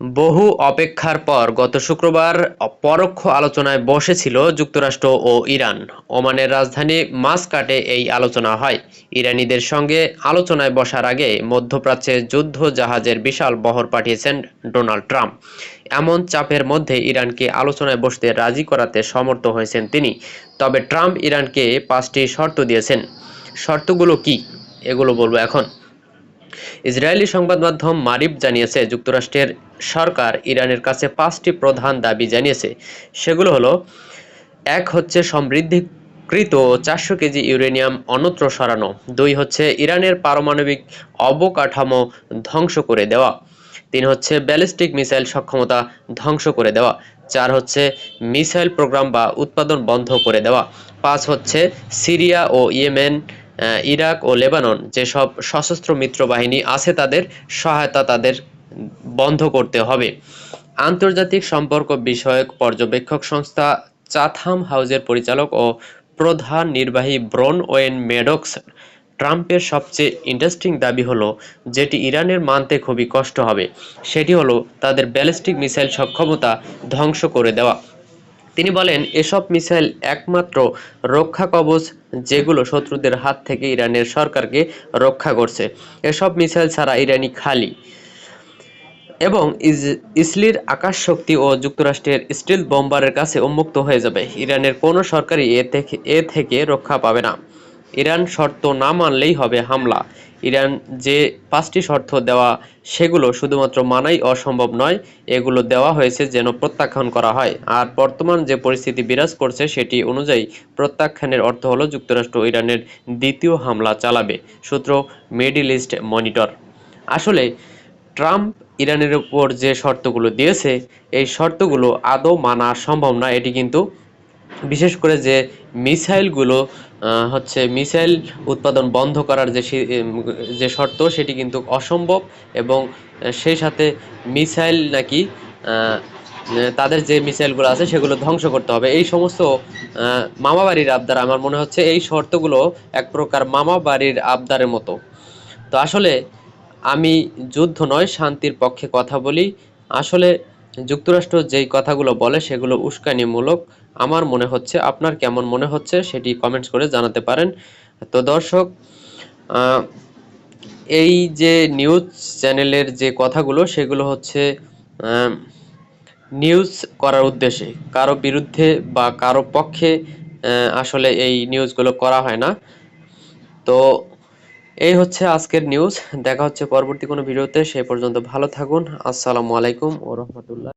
বহু অপেক্ষার পর গত শুক্রবার পরোক্ষ আলোচনায় বসেছিল যুক্তরাষ্ট্র ও ইরান। ওমানের রাজধানী মাসকাটে এই আলোচনা হয়। ইরানিদের সঙ্গে আলোচনায় বসার আগে মধ্যপ্রাচ্যে যুদ্ধ জাহাজের বিশাল বহর পাঠিয়েছেন ডোনাল্ড ট্রাম্প। এমন চাপের মধ্যে ইরানকে আলোচনায় বসতে রাজি করাতে সমর্থ হয়েছেন তিনি। তবে ট্রাম্প ইরানকে পাঁচটি শর্ত দিয়েছেন। শর্তগুলো কি? এগুলো বলব এখন। ইসরায়েলি সংবাদ মাধ্যম মারিব জানিয়েছে, যুক্তরাষ্ট্রের সরকার ইরানের কাছে পাঁচটি প্রধান দাবি জানিয়েছে। সেগুলো হলো, এক হচ্ছে সমৃদ্ধিকৃত চারশো কেজি ইউরেনিয়াম অন্যত্র সরানো, দুই হচ্ছে ইরানের পারমাণবিক অবকাঠামো ধ্বংস করে দেওয়া, তিন হচ্ছে ব্যালিস্টিক মিসাইল সক্ষমতা ধ্বংস করে দেওয়া, চার হচ্ছে মিসাইল প্রোগ্রাম বা উৎপাদন বন্ধ করে দেওয়া, পাঁচ হচ্ছে সিরিয়া ও ইয়েমেন ইরাক ও লেবানন যেসব সশস্ত্র মিত্র বাহিনী আছে তাদের সহায়তা তাদের বন্ধ করতে হবে। আন্তর্জাতিক সম্পর্ক বিষয়ক পর্যবেক্ষক সংস্থা চাথাম হাউজের পরিচালক ও প্রধান নির্বাহী ব্রন ওয়েন মেডক্স ট্রাম্পের সবচেয়ে ইন্টারেস্টিং দাবি হলো যেটি ইরানের মানতে খুবই কষ্ট হবে। সেটি হলো তাদের ব্যালিস্টিক মিসাইল সক্ষমতা ধ্বংস করে দেওয়া। তিনি বলেন, এসব মিসাইল একমাত্র রক্ষা কবচ যেগুলো শত্রুদের হাত থেকে ইরানের সরকারকে রক্ষা করছে। এসব মিসাইল ছাড়া ইরানি খালি। এবং ইস- ইসলির আকাশ শক্তি ও যুক্তরাষ্ট্রের স্টিল বোম্বারের কাছে উন্মুক্ত হয়ে যাবে। ইরানের কোনো সরকারই এ থেকে এ থেকে রক্ষা পাবে না। ইরান শর্ত না মানলেই হবে হামলা। ইরান যে পাঁচটি শর্ত দেওয়া, সেগুলো শুধুমাত্র মানাই অসম্ভব নয়, এগুলো দেওয়া হয়েছে যেন প্রত্যাখ্যান করা হয়। আর বর্তমান যে পরিস্থিতি বিরাজ করছে সেটি অনুযায়ী প্রত্যাখ্যানের অর্থ হলো যুক্তরাষ্ট্র ইরানের দ্বিতীয় হামলা চালাবে, সূত্র মিডিল ইস্ট মনিটর। আসলে ট্রাম্প ইরানের উপর যে শর্তগুলো দিয়েছে, এই শর্তগুলো আদৌ মানা সম্ভব না, এটি কিন্তু বিশেষ করে যে মিসাইলগুলো হচ্ছে মিসাইল উৎপাদন বন্ধ করার যে যে শর্ত, সেটি কিন্তু অসম্ভব এবং সেই সাথে মিসাইল নাকি তাদের যে মিসাইলগুলো আছে সেগুলো ধ্বংস করতে হবে। এই সমস্ত মামাবাড়ির আবদার আমার মনে হচ্ছে এই শর্তগুলো এক প্রকার মামাবাড়ির আবদারের মতো। তো আসলে আমি যুদ্ধ নয়, শান্তির পক্ষে কথা বলি। আসলে যুক্তরাষ্ট্র যেই কথাগুলো বলে সেগুলো উস্কানিমূলক। আমার মনে হচ্ছে, আপনার কেমন মনে হচ্ছে সেটি কমেন্টস করে জানাতে পারেন। তো দর্শক এই যে নিউজ চ্যানেলের যে কথাগুলো সেগুলো হচ্ছে নিউজ করার উদ্দেশ্যে। কারও বিরুদ্ধে বা কারও পক্ষে আসলে এই নিউজগুলো করা হয় না। তো এই হচ্ছে আজকের নিউজ দেখা হচ্ছে পরবর্তী কোনো ভিডিওতে। সে পর্যন্ত ভালো থাকুন। আসসালামু আলাইকুম ও রহমতুল্লাহ।